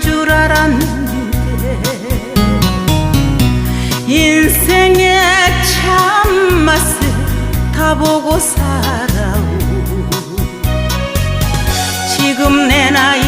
줄 알았는데 인생의 참맛을 다 보고 살아오 지금 내 나이